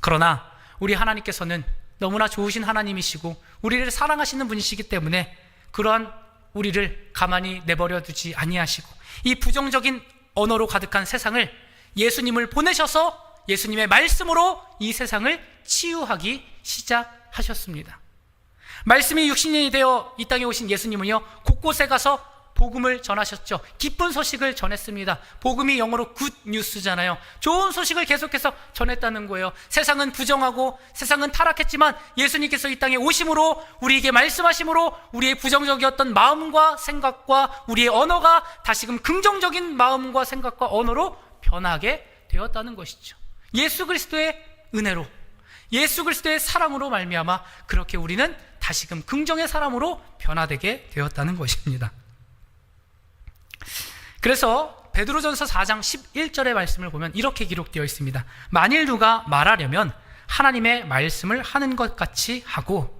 그러나 우리 하나님께서는 너무나 좋으신 하나님이시고 우리를 사랑하시는 분이시기 때문에 그러한 우리를 가만히 내버려 두지 아니하시고 이 부정적인 언어로 가득한 세상을 예수님을 보내셔서 예수님의 말씀으로 이 세상을 치유하기 시작하셨습니다. 말씀이 육신이 되어 이 땅에 오신 예수님은요, 곳곳에 가서 복음을 전하셨죠. 기쁜 소식을 전했습니다. 복음이 영어로 굿 뉴스잖아요. 좋은 소식을 계속해서 전했다는 거예요. 세상은 부정하고 세상은 타락했지만 예수님께서 이 땅에 오심으로 우리에게 말씀하심으로 우리의 부정적이었던 마음과 생각과 우리의 언어가 다시금 긍정적인 마음과 생각과 언어로 변하게 되었다는 것이죠. 예수 그리스도의 은혜로 예수 그리스도의 사랑으로 말미암아 그렇게 우리는 다시금 긍정의 사람으로 변화되게 되었다는 것입니다. 그래서 베드로전서 4장 11절의 말씀을 보면 이렇게 기록되어 있습니다. 만일 누가 말하려면 하나님의 말씀을 하는 것 같이 하고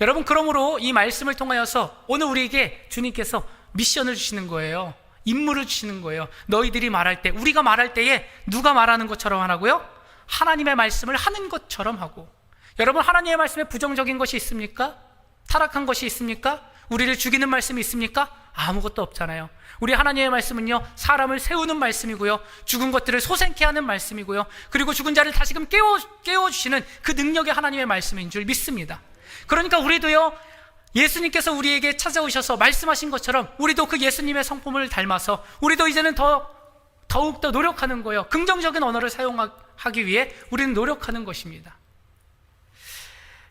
여러분 그러므로 이 말씀을 통하여서 오늘 우리에게 주님께서 미션을 주시는 거예요. 임무를 주시는 거예요. 너희들이 말할 때 우리가 말할 때에 누가 말하는 것처럼 하라고요? 하나님의 말씀을 하는 것처럼 하고 여러분 하나님의 말씀에 부정적인 것이 있습니까? 타락한 것이 있습니까? 우리를 죽이는 말씀이 있습니까? 아무것도 없잖아요. 우리 하나님의 말씀은요, 사람을 세우는 말씀이고요, 죽은 것들을 소생케 하는 말씀이고요, 그리고 죽은 자를 다시금 깨워, 깨워주시는 그 능력의 하나님의 말씀인 줄 믿습니다. 그러니까 우리도요, 예수님께서 우리에게 찾아오셔서 말씀하신 것처럼 우리도 그 예수님의 성품을 닮아서 우리도 이제는 더, 더욱더 노력하는 거예요. 긍정적인 언어를 사용하기 위해 우리는 노력하는 것입니다.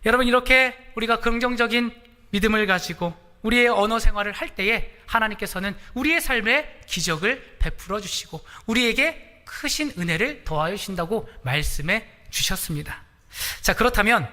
여러분, 이렇게 우리가 긍정적인 믿음을 가지고 우리의 언어 생활을 할 때에 하나님께서는 우리의 삶에 기적을 베풀어 주시고 우리에게 크신 은혜를 더하여 주신다고 말씀해 주셨습니다. 자, 그렇다면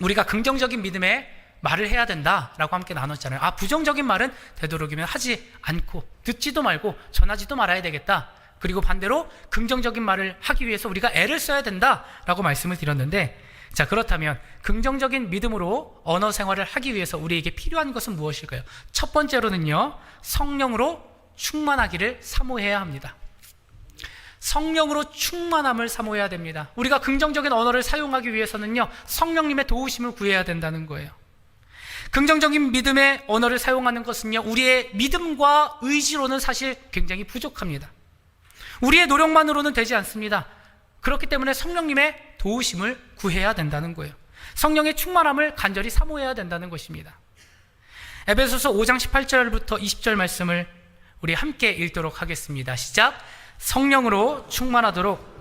우리가 긍정적인 믿음에 말을 해야 된다라고 함께 나눴잖아요. 아, 부정적인 말은 되도록이면 하지 않고 듣지도 말고 전하지도 말아야 되겠다. 그리고 반대로 긍정적인 말을 하기 위해서 우리가 애를 써야 된다라고 말씀을 드렸는데 자, 그렇다면 긍정적인 믿음으로 언어 생활을 하기 위해서 우리에게 필요한 것은 무엇일까요? 첫 번째로는요, 성령으로 충만하기를 사모해야 합니다. 성령으로 충만함을 사모해야 됩니다. 우리가 긍정적인 언어를 사용하기 위해서는요, 성령님의 도우심을 구해야 된다는 거예요. 긍정적인 믿음의 언어를 사용하는 것은요, 우리의 믿음과 의지로는 사실 굉장히 부족합니다. 우리의 노력만으로는 되지 않습니다. 그렇기 때문에 성령님의 도우심을 구해야 된다는 거예요. 성령의 충만함을 간절히 사모해야 된다는 것입니다. 에베소서 5장 18절부터 20절 말씀을 우리 함께 읽도록 하겠습니다. 시작. 성령으로 충만하도록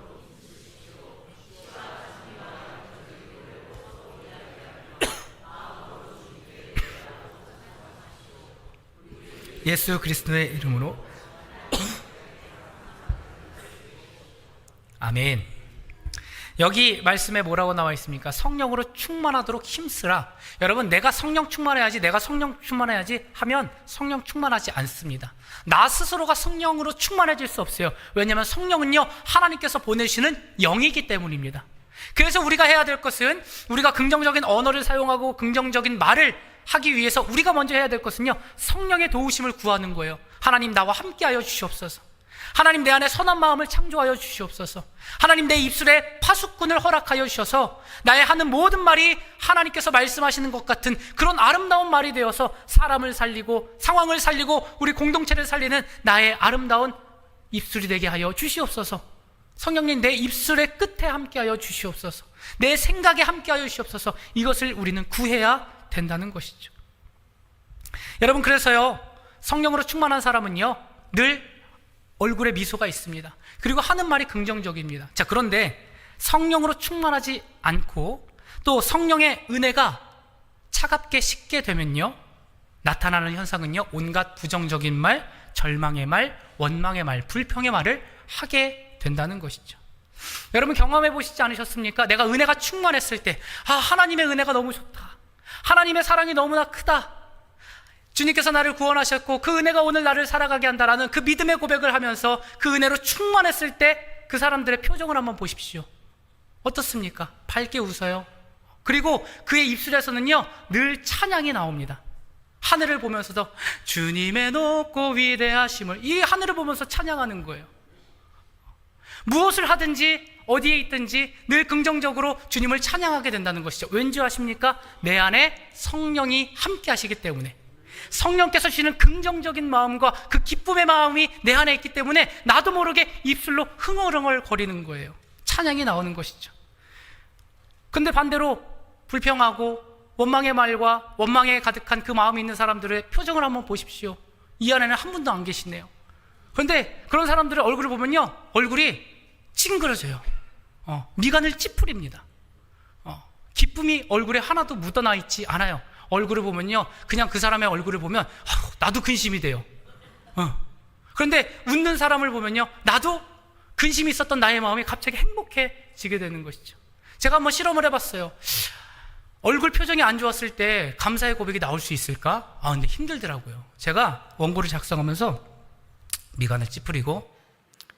예수 그리스도의 이름으로 아멘. 여기 말씀에 뭐라고 나와 있습니까? 성령으로 충만하도록 힘쓰라. 여러분, 내가 성령 충만해야지, 내가 성령 충만해야지 하면 성령 충만하지 않습니다. 나 스스로가 성령으로 충만해질 수 없어요. 왜냐하면 성령은요, 하나님께서 보내시는 영이기 때문입니다. 그래서 우리가 해야 될 것은 우리가 긍정적인 언어를 사용하고 긍정적인 말을 하기 위해서 우리가 먼저 해야 될 것은요, 성령의 도우심을 구하는 거예요. 하나님 나와 함께하여 주시옵소서. 하나님 내 안에 선한 마음을 창조하여 주시옵소서. 하나님 내 입술에 파수꾼을 허락하여 주셔서 나의 하는 모든 말이 하나님께서 말씀하시는 것 같은 그런 아름다운 말이 되어서 사람을 살리고 상황을 살리고 우리 공동체를 살리는 나의 아름다운 입술이 되게 하여 주시옵소서. 성령님 내 입술의 끝에 함께하여 주시옵소서. 내 생각에 함께하여 주시옵소서. 이것을 우리는 구해야 된다는 것이죠. 여러분 그래서요 성령으로 충만한 사람은요 늘 얼굴에 미소가 있습니다. 그리고 하는 말이 긍정적입니다. 자, 그런데 성령으로 충만하지 않고 또 성령의 은혜가 차갑게 식게 되면요. 나타나는 현상은요. 온갖 부정적인 말, 절망의 말, 원망의 말, 불평의 말을 하게 된다는 것이죠. 여러분 경험해 보시지 않으셨습니까? 내가 은혜가 충만했을 때, 아, 하나님의 은혜가 너무 좋다. 하나님의 사랑이 너무나 크다. 주님께서 나를 구원하셨고 그 은혜가 오늘 나를 살아가게 한다라는 그 믿음의 고백을 하면서 그 은혜로 충만했을 때 그 사람들의 표정을 한번 보십시오. 어떻습니까? 밝게 웃어요. 그리고 그의 입술에서는요, 늘 찬양이 나옵니다. 하늘을 보면서도 주님의 높고 위대하심을 이 하늘을 보면서 찬양하는 거예요. 무엇을 하든지 어디에 있든지 늘 긍정적으로 주님을 찬양하게 된다는 것이죠. 왠지 아십니까? 내 안에 성령이 함께 하시기 때문에. 성령께서 주시는 긍정적인 마음과 그 기쁨의 마음이 내 안에 있기 때문에 나도 모르게 입술로 흥얼흥얼 거리는 거예요. 찬양이 나오는 것이죠. 근데 반대로 불평하고 원망의 말과 원망에 가득한 그 마음이 있는 사람들의 표정을 한번 보십시오. 이 안에는 한 분도 안 계시네요. 그런데 그런 사람들의 얼굴을 보면요. 얼굴이 찡그러져요. 어, 미간을 찌푸립니다. 어, 기쁨이 얼굴에 하나도 묻어나 있지 않아요. 얼굴을 보면요. 그냥 그 사람의 얼굴을 보면 나도 근심이 돼요. 어. 그런데 웃는 사람을 보면요. 나도 근심이 있었던 나의 마음이 갑자기 행복해지게 되는 것이죠. 제가 한번 실험을 해봤어요. 얼굴 표정이 안 좋았을 때 감사의 고백이 나올 수 있을까? 아, 근데 힘들더라고요. 제가 원고를 작성하면서 미간을 찌푸리고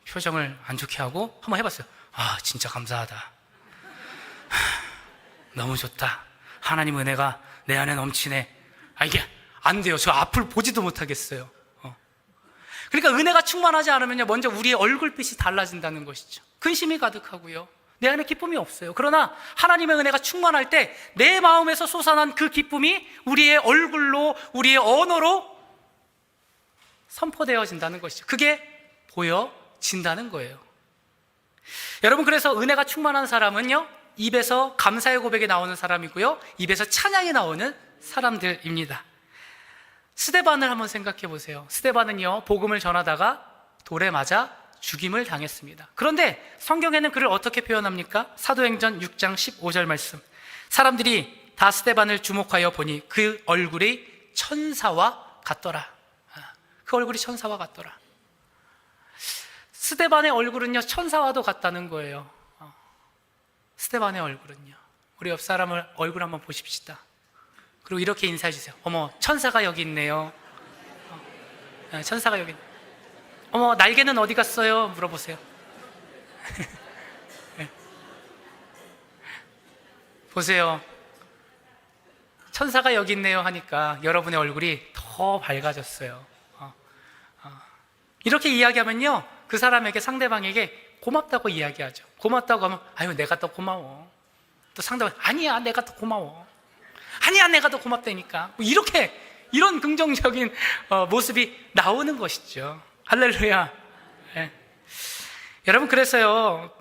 표정을 안 좋게 하고 한번 해봤어요. 아, 진짜 감사하다. 하, 너무 좋다. 하나님 은혜가 내 안에 넘치네. 아, 이게 안 돼요. 저 앞을 보지도 못하겠어요. 어. 그러니까 은혜가 충만하지 않으면요. 먼저 우리의 얼굴빛이 달라진다는 것이죠. 근심이 가득하고요. 내 안에 기쁨이 없어요. 그러나 하나님의 은혜가 충만할 때 내 마음에서 솟아난 그 기쁨이 우리의 얼굴로, 우리의 언어로 선포되어진다는 것이죠. 그게 보여진다는 거예요. 여러분, 그래서 은혜가 충만한 사람은요, 입에서 감사의 고백이 나오는 사람이고요, 입에서 찬양이 나오는 사람들입니다. 스데반을 한번 생각해 보세요. 스데반은요, 복음을 전하다가 돌에 맞아 죽임을 당했습니다. 그런데 성경에는 그를 어떻게 표현합니까? 사도행전 6장 15절 말씀. 사람들이 다 스데반을 주목하여 보니 그 얼굴이 천사와 같더라. 아, 그 얼굴이 천사와 같더라. 스데반의 얼굴은요, 천사와도 같다는 거예요. 어. 스데반의 얼굴은요. 우리 옆 사람을 얼굴 한번 보십시다. 그리고 이렇게 인사해 주세요. 어머, 천사가 여기 있네요. 어. 네, 천사가 여기. 어머, 날개는 어디 갔어요? 물어보세요. 네. 보세요. 천사가 여기 있네요 하니까 여러분의 얼굴이 더 밝아졌어요. 어, 어. 이렇게 이야기하면요. 그 사람에게 상대방에게 고맙다고 이야기하죠. 고맙다고 하면 아유 내가 더 고마워. 또 상대방 아니야 내가 더 고마워. 아니야 내가 더 고맙다니까. 뭐 이렇게 이런 긍정적인 어, 모습이 나오는 것이죠. 할렐루야. 예. 여러분 그래서요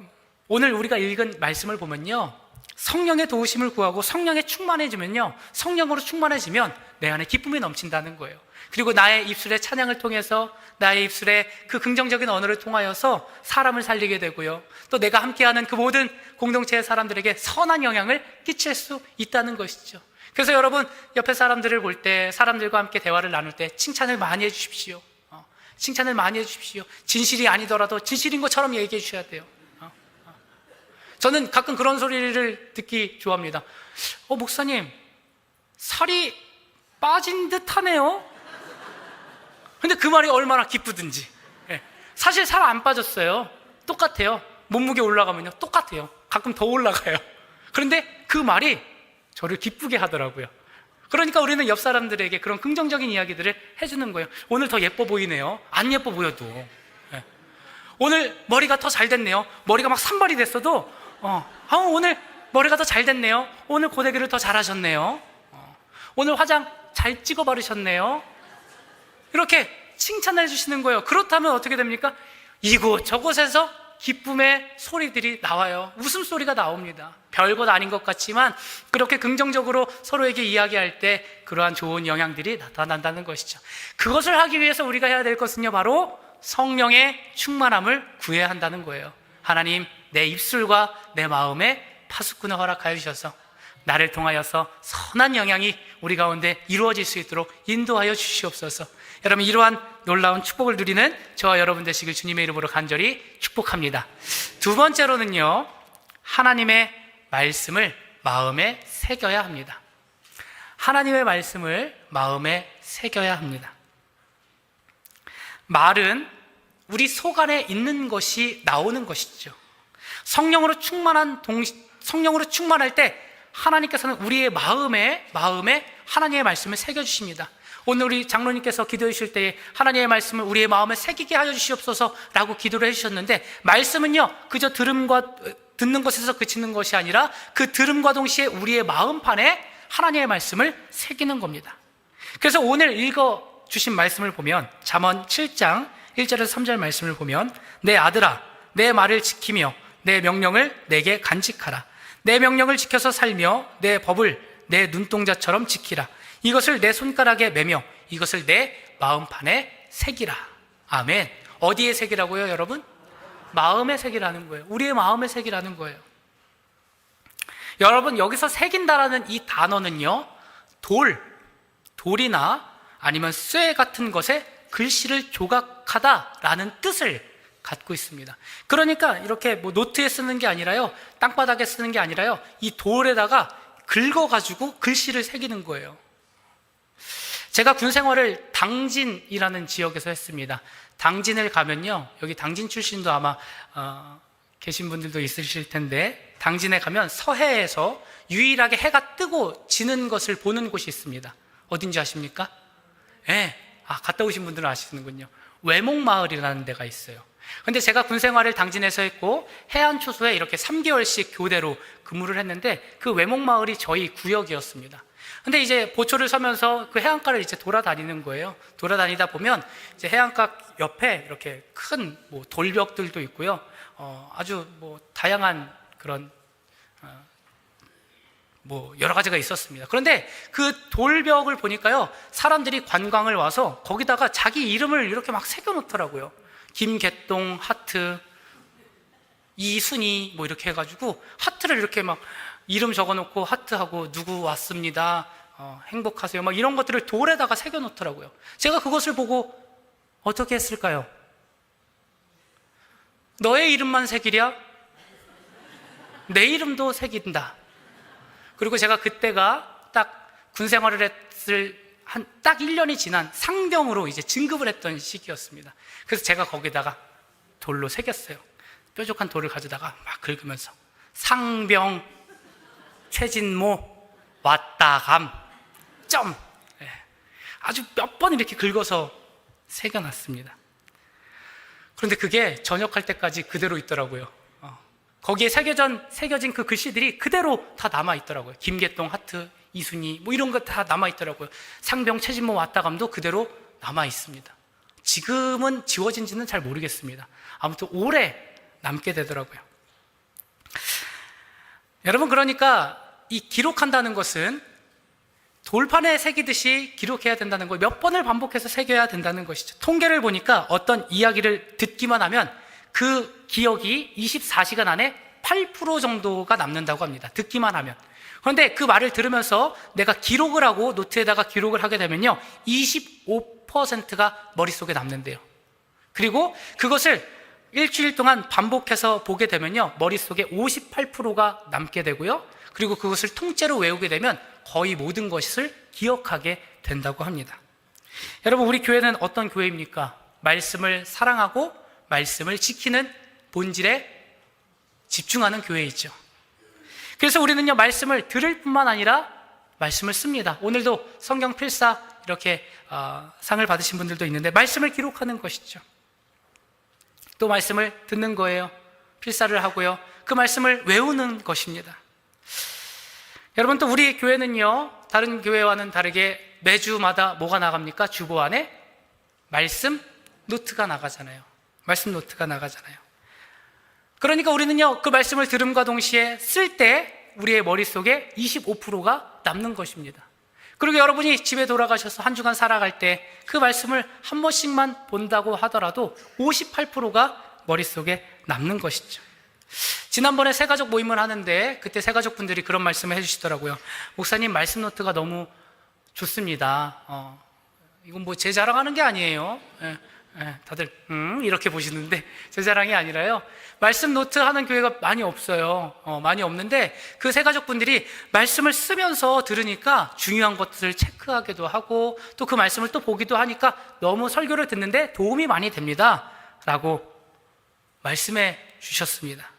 오늘 우리가 읽은 말씀을 보면요 성령의 도우심을 구하고 성령에 충만해지면요 성령으로 충만해지면 내 안에 기쁨이 넘친다는 거예요. 그리고 나의 입술의 찬양을 통해서 나의 입술의 그 긍정적인 언어를 통하여서 사람을 살리게 되고요. 또 내가 함께하는 그 모든 공동체의 사람들에게 선한 영향을 끼칠 수 있다는 것이죠. 그래서 여러분 옆에 사람들을 볼 때 사람들과 함께 대화를 나눌 때 칭찬을 많이 해주십시오. 어, 칭찬을 많이 해주십시오. 진실이 아니더라도 진실인 것처럼 얘기해 주셔야 돼요. 어, 어. 저는 가끔 그런 소리를 듣기 좋아합니다. 어, 목사님, 살이 빠진 듯 하네요? 근데 그 말이 얼마나 기쁘든지. 예. 사실 살 안 빠졌어요. 똑같아요. 몸무게 올라가면요. 똑같아요. 가끔 더 올라가요. 그런데 그 말이 저를 기쁘게 하더라고요. 그러니까 우리는 옆 사람들에게 그런 긍정적인 이야기들을 해주는 거예요. 오늘 더 예뻐 보이네요. 안 예뻐 보여도. 예. 오늘 머리가 더 잘 됐네요. 머리가 막 산발이 됐어도, 어, 아, 오늘 머리가 더 잘 됐네요. 오늘 고데기를 더 잘 하셨네요. 어, 오늘 화장 잘 찍어 바르셨네요. 이렇게 칭찬해 주시는 거예요. 그렇다면 어떻게 됩니까? 이곳 저곳에서 기쁨의 소리들이 나와요. 웃음소리가 나옵니다. 별것 아닌 것 같지만 그렇게 긍정적으로 서로에게 이야기할 때 그러한 좋은 영향들이 나타난다는 것이죠. 그것을 하기 위해서 우리가 해야 될 것은요, 바로 성령의 충만함을 구해야 한다는 거예요. 하나님, 내 입술과 내 마음에 파수꾼을 허락하여 주셔서 나를 통하여서 선한 영향이 우리 가운데 이루어질 수 있도록 인도하여 주시옵소서. 여러분 이러한 놀라운 축복을 누리는 저와 여러분 되시길 주님의 이름으로 간절히 축복합니다. 두 번째로는요. 하나님의 말씀을 마음에 새겨야 합니다. 하나님의 말씀을 마음에 새겨야 합니다. 말은 우리 속 안에 있는 것이 나오는 것이죠. 성령으로 충만한 동 성령으로 충만할 때 하나님께서는 우리의 마음에 마음에 하나님의 말씀을 새겨 주십니다. 오늘 우리 장로님께서 기도해 주실 때에 하나님의 말씀을 우리의 마음에 새기게 하여 주시옵소서라고 기도를 해 주셨는데 말씀은요 그저 들음과 듣는 것에서 그치는 것이 아니라 그 들음과 동시에 우리의 마음판에 하나님의 말씀을 새기는 겁니다. 그래서 오늘 읽어 주신 말씀을 보면 잠언 7장 1절에서 3절 말씀을 보면 내 아들아 내 말을 지키며 내 명령을 내게 간직하라 내 명령을 지켜서 살며 내 법을 내 눈동자처럼 지키라. 이것을 내 손가락에 매며 이것을 내 마음판에 새기라. 아멘. 어디에 새기라고요 여러분? 마음에 새기라는 거예요. 우리의 마음에 새기라는 거예요. 여러분 여기서 새긴다라는 이 단어는요 돌 돌이나 아니면 쇠 같은 것에 글씨를 조각하다라는 뜻을 갖고 있습니다. 그러니까 이렇게 뭐 노트에 쓰는 게 아니라요, 땅바닥에 쓰는 게 아니라요, 이 돌에다가 긁어가지고 글씨를 새기는 거예요. 제가 군 생활을 당진이라는 지역에서 했습니다. 당진을 가면요, 여기 당진 출신도 아마 어, 계신 분들도 있으실 텐데, 당진에 가면 서해에서 유일하게 해가 뜨고 지는 것을 보는 곳이 있습니다. 어딘지 아십니까? 예. 네. 아, 갔다 오신 분들은 아시는군요. 외목마을이라는 데가 있어요. 근데 제가 군 생활을 당진에서 했고 해안 초소에 이렇게 3개월씩 교대로 근무를 했는데 그 외목 마을이 저희 구역이었습니다. 근데 이제 보초를 서면서 그 해안가를 이제 돌아다니는 거예요. 돌아다니다 보면 이제 해안가 옆에 이렇게 큰 뭐 돌벽들도 있고요. 어, 아주 뭐 다양한 그런 어, 뭐 여러 가지가 있었습니다. 그런데 그 돌벽을 보니까요, 사람들이 관광을 와서 거기다가 자기 이름을 이렇게 막 새겨놓더라고요. 김개똥 하트, 이순이 뭐 이렇게 해가지고 하트를 이렇게 막 이름 적어놓고 하트하고 누구 왔습니다. 어, 행복하세요. 막 이런 것들을 돌에다가 새겨놓더라고요. 제가 그것을 보고 어떻게 했을까요? 너의 이름만 새기랴? 내 이름도 새긴다. 그리고 제가 그때가 딱 군 생활을 했을 한 딱 1년이 지난 상병으로 이제 진급을 했던 시기였습니다. 그래서 제가 거기다가 돌로 새겼어요. 뾰족한 돌을 가져다가 막 긁으면서 상병 최진모 왔다 감 점. 예. 아주 몇 번 이렇게 긁어서 새겨놨습니다. 그런데 그게 전역할 때까지 그대로 있더라고요. 거기에 새겨진, 새겨진 그 글씨들이 그대로 다 남아 있더라고요. 김계동 하트, 이순이, 뭐 이런 거 다 남아 있더라고요. 상병 최진모 왔다감도 그대로 남아 있습니다. 지금은 지워진지는 잘 모르겠습니다. 아무튼 오래 남게 되더라고요. 여러분, 그러니까 이 기록한다는 것은 돌판에 새기듯이 기록해야 된다는 걸 몇 번을 반복해서 새겨야 된다는 것이죠. 통계를 보니까 어떤 이야기를 듣기만 하면 그 기억이 24시간 안에 8% 정도가 남는다고 합니다. 듣기만 하면. 그런데 그 말을 들으면서 내가 기록을 하고 노트에다가 기록을 하게 되면요. 25%가 머릿속에 남는데요. 그리고 그것을 일주일 동안 반복해서 보게 되면요. 머릿속에 58%가 남게 되고요. 그리고 그것을 통째로 외우게 되면 거의 모든 것을 기억하게 된다고 합니다. 여러분, 우리 교회는 어떤 교회입니까? 말씀을 사랑하고 말씀을 지키는 본질에 집중하는 교회이죠. 그래서 우리는요, 말씀을 들을 뿐만 아니라 말씀을 씁니다. 오늘도 성경 필사 이렇게 어, 상을 받으신 분들도 있는데 말씀을 기록하는 것이죠. 또 말씀을 듣는 거예요. 필사를 하고요. 그 말씀을 외우는 것입니다. 여러분 또 우리 교회는요, 다른 교회와는 다르게 매주마다 뭐가 나갑니까? 주보 안에 말씀 노트가 나가잖아요. 말씀 노트가 나가잖아요. 그러니까 우리는요, 그 말씀을 들음과 동시에 쓸 때 우리의 머릿속에 25%가 남는 것입니다. 그리고 여러분이 집에 돌아가셔서 한 주간 살아갈 때 그 말씀을 한 번씩만 본다고 하더라도 58%가 머릿속에 남는 것이죠. 지난번에 새가족 모임을 하는데 그때 새가족 분들이 그런 말씀을 해주시더라고요. 목사님 말씀 노트가 너무 좋습니다. 어, 이건 뭐 제 자랑하는 게 아니에요. 예. 예, 다들 음 이렇게 보시는데 제 자랑이 아니라요. 말씀 노트 하는 교회가 많이 없어요. 어, 많이 없는데 그 세 가족 분들이 말씀을 쓰면서 들으니까 중요한 것들을 체크하기도 하고 또 그 말씀을 또 보기도 하니까 너무 설교를 듣는데 도움이 많이 됩니다라고 말씀해 주셨습니다.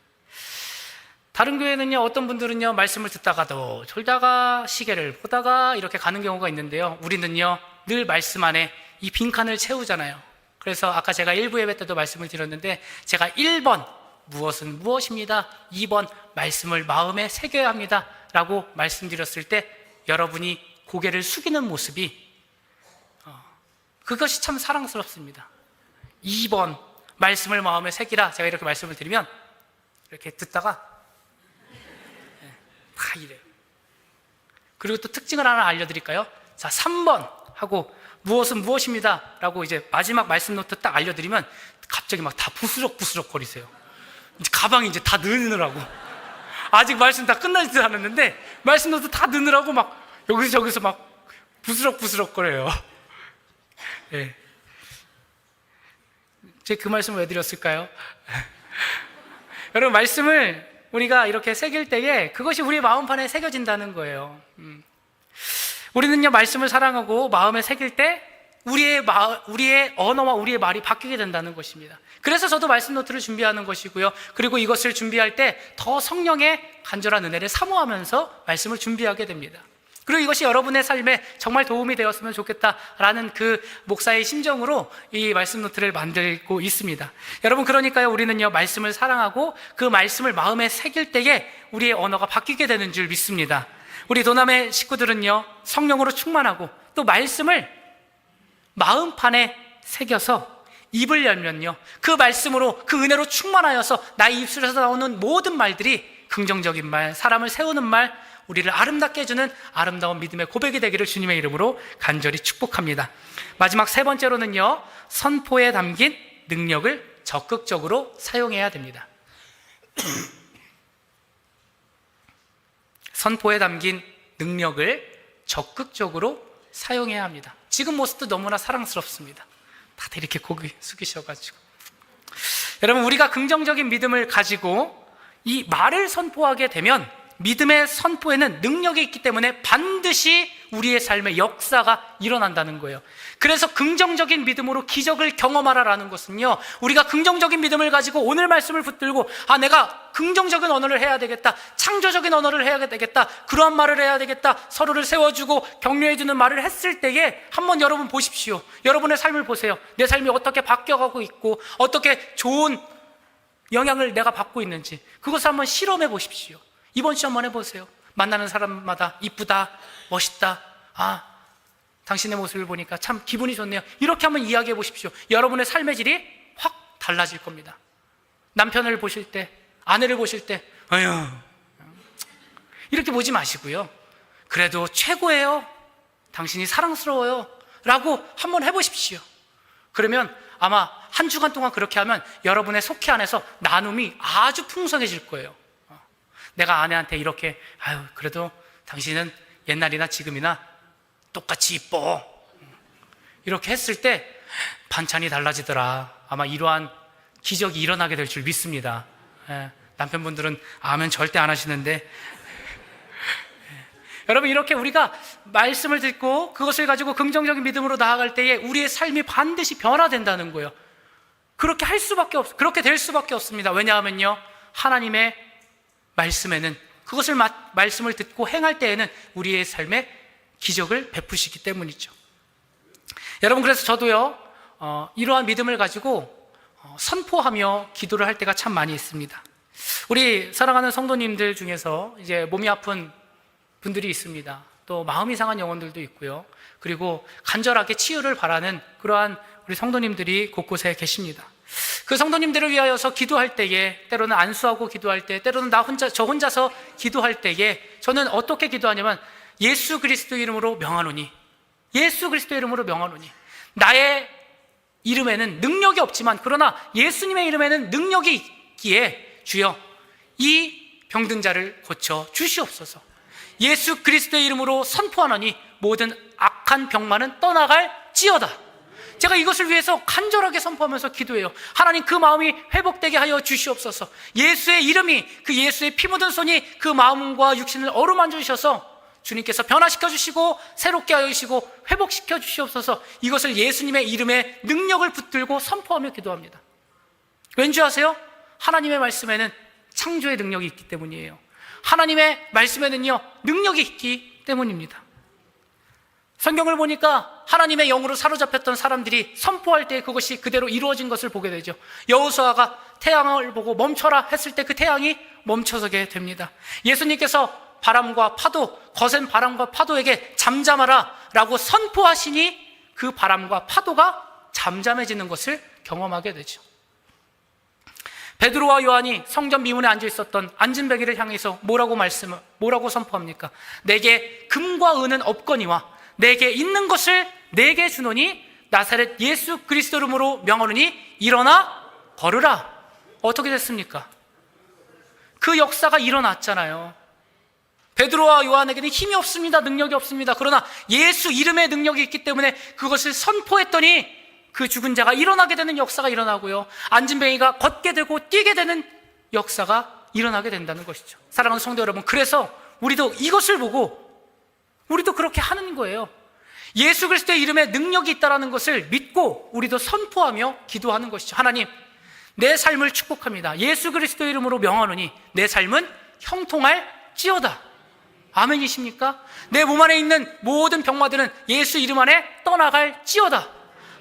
다른 교회는요, 어떤 분들은요, 말씀을 듣다가도 졸다가 시계를 보다가 이렇게 가는 경우가 있는데요. 우리는요, 늘 말씀 안에 이 빈칸을 채우잖아요. 그래서 아까 제가 1부 예배 때도 말씀을 드렸는데 제가 1번 무엇은 무엇입니다. 2번 말씀을 마음에 새겨야 합니다. 라고 말씀드렸을 때 여러분이 고개를 숙이는 모습이 어, 그것이 참 사랑스럽습니다. 2번 말씀을 마음에 새기라 제가 이렇게 말씀을 드리면 이렇게 듣다가 예, 다 이래요. 그리고 또 특징을 하나 알려드릴까요? 자, 3번 하고 무엇은 무엇입니다. 라고 이제 마지막 말씀 노트 딱 알려드리면 갑자기 막 다 부스럭부스럭 거리세요. 이제 가방이 이제 다 넣느라고. 아직 말씀 다 끝나지도 않았는데 말씀 노트 다 넣느라고 막 여기서 저기서 막 부스럭부스럭 거려요. 예. 제가 그 말씀을 왜 드렸을까요? 여러분 말씀을 우리가 이렇게 새길 때에 그것이 우리 마음판에 새겨진다는 거예요. 음. 우리는요 말씀을 사랑하고 마음에 새길 때 우리의 마, 우리의 언어와 우리의 말이 바뀌게 된다는 것입니다. 그래서 저도 말씀 노트를 준비하는 것이고요. 그리고 이것을 준비할 때 더 성령의 간절한 은혜를 사모하면서 말씀을 준비하게 됩니다. 그리고 이것이 여러분의 삶에 정말 도움이 되었으면 좋겠다라는 그 목사의 심정으로 이 말씀 노트를 만들고 있습니다. 여러분 그러니까요 우리는요 말씀을 사랑하고 그 말씀을 마음에 새길 때에 우리의 언어가 바뀌게 되는 줄 믿습니다. 우리 도남의 식구들은요 성령으로 충만하고 또 말씀을 마음판에 새겨서 입을 열면요 그 말씀으로 그 은혜로 충만하여서 나의 입술에서 나오는 모든 말들이 긍정적인 말, 사람을 세우는 말, 우리를 아름답게 해주는 아름다운 믿음의 고백이 되기를 주님의 이름으로 간절히 축복합니다. 마지막 세 번째로는요, 선포에 담긴 능력을 적극적으로 사용해야 됩니다. 선포에 담긴 능력을 적극적으로 사용해야 합니다. 지금 모습도 너무나 사랑스럽습니다. 다들 이렇게 고개 숙이셔가지고. 여러분, 우리가 긍정적인 믿음을 가지고 이 말을 선포하게 되면 믿음의 선포에는 능력이 있기 때문에 반드시 우리의 삶의 역사가 일어난다는 거예요. 그래서 긍정적인 믿음으로 기적을 경험하라라는 것은요, 우리가 긍정적인 믿음을 가지고 오늘 말씀을 붙들고, 아, 내가 긍정적인 언어를 해야 되겠다, 창조적인 언어를 해야 되겠다, 그러한 말을 해야 되겠다, 서로를 세워주고 격려해주는 말을 했을 때에 한번 여러분 보십시오. 여러분의 삶을 보세요. 내 삶이 어떻게 바뀌어가고 있고, 어떻게 좋은 영향을 내가 받고 있는지, 그것을 한번 실험해 보십시오. 이번 주 한번 해보세요. 만나는 사람마다 이쁘다, 멋있다, 아, 당신의 모습을 보니까 참 기분이 좋네요. 이렇게 한번 이야기해 보십시오. 여러분의 삶의 질이 확 달라질 겁니다. 남편을 보실 때, 아내를 보실 때, 어휴, 이렇게 보지 마시고요. 그래도 최고예요. 당신이 사랑스러워요. 라고 한번 해보십시오. 그러면 아마 한 주간 동안 그렇게 하면 여러분의 속해 안에서 나눔이 아주 풍성해질 거예요. 내가 아내한테 이렇게 아유 그래도 당신은 옛날이나 지금이나 똑같이 이뻐. 이렇게 했을 때 반찬이 달라지더라. 아마 이러한 기적이 일어나게 될 줄 믿습니다. 예, 남편분들은 아멘 절대 안 하시는데. 예. 여러분 이렇게 우리가 말씀을 듣고 그것을 가지고 긍정적인 믿음으로 나아갈 때에 우리의 삶이 반드시 변화된다는 거예요. 그렇게 할 수밖에 없 그렇게 될 수밖에 없습니다. 왜냐하면요 하나님의 말씀에는 그것을 마, 말씀을 듣고 행할 때에는 우리의 삶에 기적을 베푸시기 때문이죠. 여러분 그래서 저도요 어, 이러한 믿음을 가지고 어, 선포하며 기도를 할 때가 참 많이 있습니다. 우리 사랑하는 성도님들 중에서 이제 몸이 아픈 분들이 있습니다. 또 마음이 상한 영혼들도 있고요. 그리고 간절하게 치유를 바라는 그러한 우리 성도님들이 곳곳에 계십니다. 그 성도님들을 위하여서 기도할 때에 때로는 안수하고 기도할 때 때로는 나 혼자 저 혼자서 기도할 때에 저는 어떻게 기도하냐면 예수 그리스도 이름으로 명하노니 예수 그리스도 이름으로 명하노니 나의 이름에는 능력이 없지만 그러나 예수님의 이름에는 능력이 있기에 주여 이 병든 자를 고쳐 주시옵소서. 예수 그리스도의 이름으로 선포하노니 모든 악한 병만은 떠나갈지어다. 제가 이것을 위해서 간절하게 선포하면서 기도해요. 하나님 그 마음이 회복되게 하여 주시옵소서. 예수의 이름이 그 예수의 피 묻은 손이 그 마음과 육신을 어루만져 주셔서 주님께서 변화시켜 주시고 새롭게 하여 주시고 회복시켜 주시옵소서. 이것을 예수님의 이름에 능력을 붙들고 선포하며 기도합니다. 왠지 아세요? 하나님의 말씀에는 창조의 능력이 있기 때문이에요. 하나님의 말씀에는요, 능력이 있기 때문입니다. 성경을 보니까 하나님의 영으로 사로잡혔던 사람들이 선포할 때 그것이 그대로 이루어진 것을 보게 되죠. 여호수아가 태양을 보고 멈춰라 했을 때 그 태양이 멈춰서게 됩니다. 예수님께서 바람과 파도, 거센 바람과 파도에게 잠잠하라 라고 선포하시니 그 바람과 파도가 잠잠해지는 것을 경험하게 되죠. 베드로와 요한이 성전 미문에 앉아 있었던 안진뱅이를 향해서 뭐라고 말씀, 뭐라고 선포합니까? 내게 금과 은은 없거니와 내게 있는 것을 내게 주노니 나사렛 예수 그리스도 이름으로 명하노니 일어나 걸으라. 어떻게 됐습니까? 그 역사가 일어났잖아요. 베드로와 요한에게는 힘이 없습니다. 능력이 없습니다. 그러나 예수 이름의 능력이 있기 때문에 그것을 선포했더니 그 죽은 자가 일어나게 되는 역사가 일어나고요. 안진뱅이가 걷게 되고 뛰게 되는 역사가 일어나게 된다는 것이죠. 사랑하는 성도 여러분, 그래서 우리도 이것을 보고 우리도 그렇게 하는 거예요. 예수 그리스도의 이름에 능력이 있다라는 것을 믿고 우리도 선포하며 기도하는 것이죠. 하나님, 내 삶을 축복합니다. 예수 그리스도 이름으로 명하노니 내 삶은 형통할 찌어다. 아멘이십니까? 내 몸 안에 있는 모든 병마들은 예수 이름 안에 떠나갈 찌어다.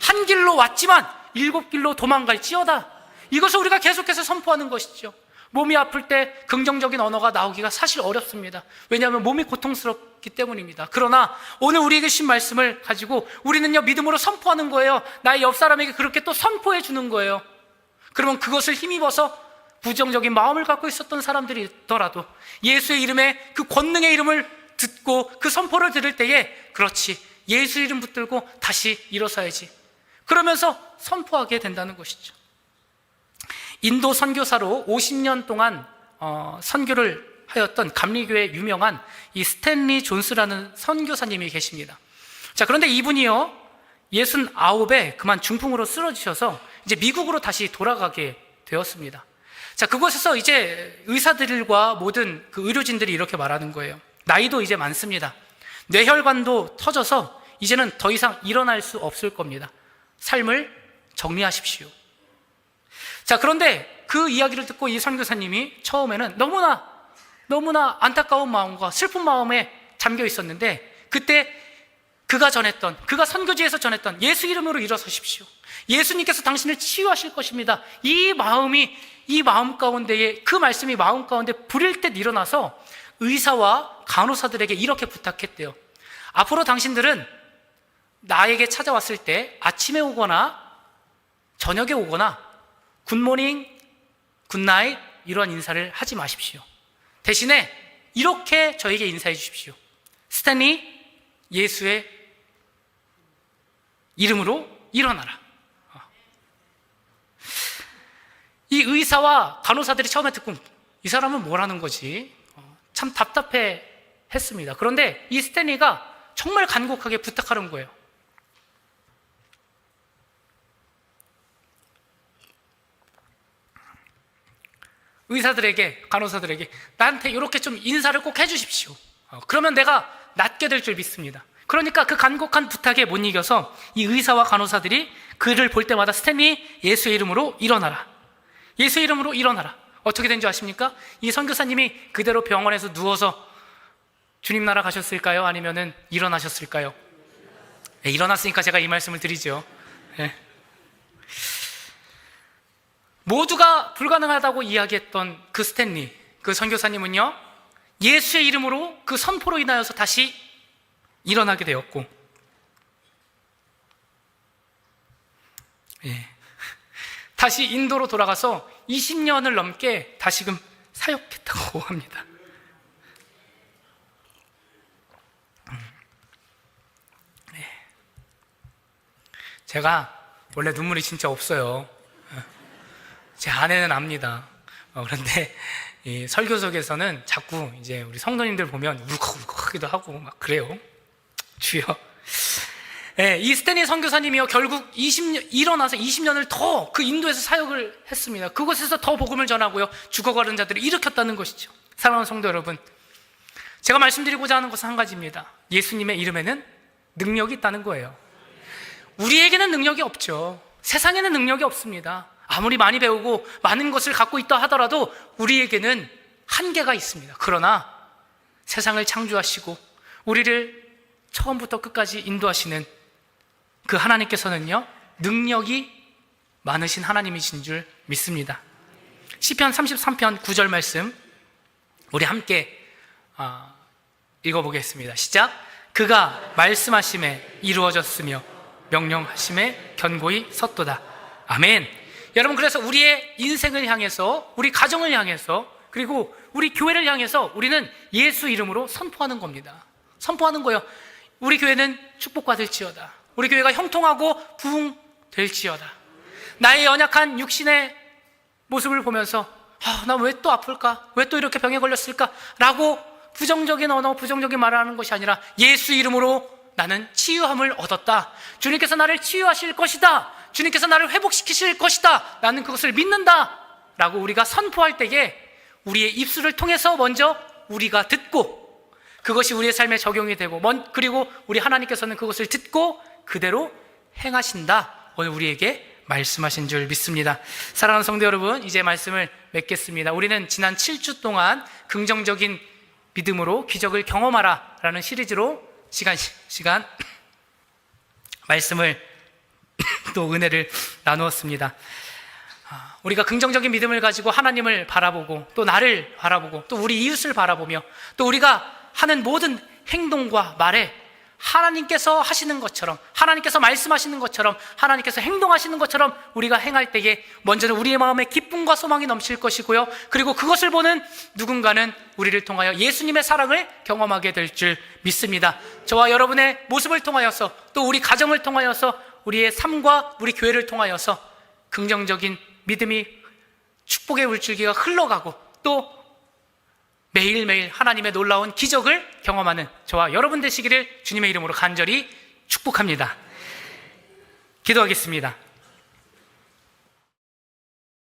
한 길로 왔지만 일곱 길로 도망갈 찌어다. 이것을 우리가 계속해서 선포하는 것이죠. 몸이 아플 때 긍정적인 언어가 나오기가 사실 어렵습니다. 왜냐하면 몸이 고통스럽기 때문입니다. 그러나 오늘 우리에게 주신 말씀을 가지고 우리는요, 믿음으로 선포하는 거예요. 나의 옆 사람에게 그렇게 또 선포해 주는 거예요. 그러면 그것을 힘입어서 부정적인 마음을 갖고 있었던 사람들이 있더라도 예수의 이름에 그 권능의 이름을 듣고 그 선포를 들을 때에 그렇지 예수 이름 붙들고 다시 일어서야지 그러면서 선포하게 된다는 것이죠. 인도 선교사로 50년 동안 어, 선교를 하였던 감리교의 유명한 이 스탠리 존스라는 선교사님이 계십니다. 자, 그런데 이분이요, 69에 그만 중풍으로 쓰러지셔서 이제 미국으로 다시 돌아가게 되었습니다. 자, 그곳에서 이제 의사들과 모든 그 의료진들이 이렇게 말하는 거예요. 나이도 이제 많습니다. 뇌혈관도 터져서 이제는 더 이상 일어날 수 없을 겁니다. 삶을 정리하십시오. 자, 그런데 그 이야기를 듣고 이 선교사님이 처음에는 너무나, 너무나 안타까운 마음과 슬픈 마음에 잠겨 있었는데 그때 그가 전했던, 그가 선교지에서 전했던 예수 이름으로 일어서십시오. 예수님께서 당신을 치유하실 것입니다. 이 마음이, 이 마음 가운데에, 그 말씀이 마음 가운데 불일 때 일어나서 의사와 간호사들에게 이렇게 부탁했대요. 앞으로 당신들은 나에게 찾아왔을 때 아침에 오거나 저녁에 오거나 굿모닝, 굿나잇 이런 인사를 하지 마십시오. 대신에 이렇게 저에게 인사해 주십시오. 스탠리 예수의 이름으로 일어나라. 어. 이 의사와 간호사들이 처음에 듣고 이 사람은 뭐라는 거지? 어, 참 답답해 했습니다. 그런데 이 스탠리가 정말 간곡하게 부탁하는 거예요. 의사들에게, 간호사들에게 나한테 이렇게 좀 인사를 꼭 해주십시오. 어, 그러면 내가 낫게 될 줄 믿습니다. 그러니까 그 간곡한 부탁에 못 이겨서 이 의사와 간호사들이 그를 볼 때마다 스탠리 예수의 이름으로 일어나라. 예수의 이름으로 일어나라. 어떻게 된 줄 아십니까? 이 선교사님이 그대로 병원에서 누워서 주님 나라 가셨을까요? 아니면은 일어나셨을까요? 네, 일어났으니까 제가 이 말씀을 드리죠. 네. 모두가 불가능하다고 이야기했던 그 스탠리, 그 선교사님은요, 예수의 이름으로 그 선포로 인하여서 다시 일어나게 되었고, 예. 다시 인도로 돌아가서 20년을 넘게 다시금 사역했다고 합니다. 예. 제가 원래 눈물이 진짜 없어요. 제 아내는 압니다. 어, 그런데 이 설교석에서는 자꾸 이제 우리 성도님들 보면 울컥울컥하기도 하고 막 그래요. 주여. 예, 이 스테니 선교사님이요 결국 20년 일어나서 20년을 더 그 인도에서 사역을 했습니다. 그곳에서 더 복음을 전하고요 죽어가는 자들을 일으켰다는 것이죠. 사랑하는 성도 여러분, 제가 말씀드리고자 하는 것은 한 가지입니다. 예수님의 이름에는 능력이 있다는 거예요. 우리에게는 능력이 없죠. 세상에는 능력이 없습니다. 아무리 많이 배우고 많은 것을 갖고 있다 하더라도 우리에게는 한계가 있습니다. 그러나 세상을 창조하시고 우리를 처음부터 끝까지 인도하시는 그 하나님께서는요, 능력이 많으신 하나님이신 줄 믿습니다. 시편 33편 9절 말씀 우리 함께 아, 읽어보겠습니다. 시작. 그가 말씀하심에 이루어졌으며 명령하심에 견고히 섰도다. 아멘. 여러분 그래서 우리의 인생을 향해서 우리 가정을 향해서 그리고 우리 교회를 향해서 우리는 예수 이름으로 선포하는 겁니다. 선포하는 거예요. 우리 교회는 축복받을지어다. 우리 교회가 형통하고 부흥될지어다. 나의 연약한 육신의 모습을 보면서 아, 나 왜 또 아플까? 왜 또 이렇게 병에 걸렸을까? 라고 부정적인 언어, 부정적인 말을 하는 것이 아니라 예수 이름으로 나는 치유함을 얻었다. 주님께서 나를 치유하실 것이다. 주님께서 나를 회복시키실 것이다. 나는 그것을 믿는다. 라고 우리가 선포할 때에 우리의 입술을 통해서 먼저 우리가 듣고 그것이 우리의 삶에 적용이 되고 먼- 그리고 우리 하나님께서는 그것을 듣고 그대로 행하신다. 오늘 우리에게 말씀하신 줄 믿습니다. 사랑하는 성도 여러분, 이제 말씀을 맺겠습니다. 우리는 지난 7주 동안 긍정적인 믿음으로 기적을 경험하라 라는 시리즈로 시간, 시간, 말씀을 또 은혜를 나누었습니다. 아, 우리가 긍정적인 믿음을 가지고 하나님을 바라보고 또 나를 바라보고 또 우리 이웃을 바라보며 또 우리가 하는 모든 행동과 말에 하나님께서 하시는 것처럼 하나님께서 말씀하시는 것처럼 하나님께서 행동하시는 것처럼 우리가 행할 때에 먼저는 우리의 마음에 기쁨과 소망이 넘칠 것이고요. 그리고 그것을 보는 누군가는 우리를 통하여 예수님의 사랑을 경험하게 될 줄 믿습니다. 저와 여러분의 모습을 통하여서 또 우리 가정을 통하여서 우리의 삶과 우리 교회를 통하여서 긍정적인 믿음이 축복의 물줄기가 흘러가고 또 매일매일 하나님의 놀라운 기적을 경험하는 저와 여러분 되시기를 주님의 이름으로 간절히 축복합니다. 기도하겠습니다.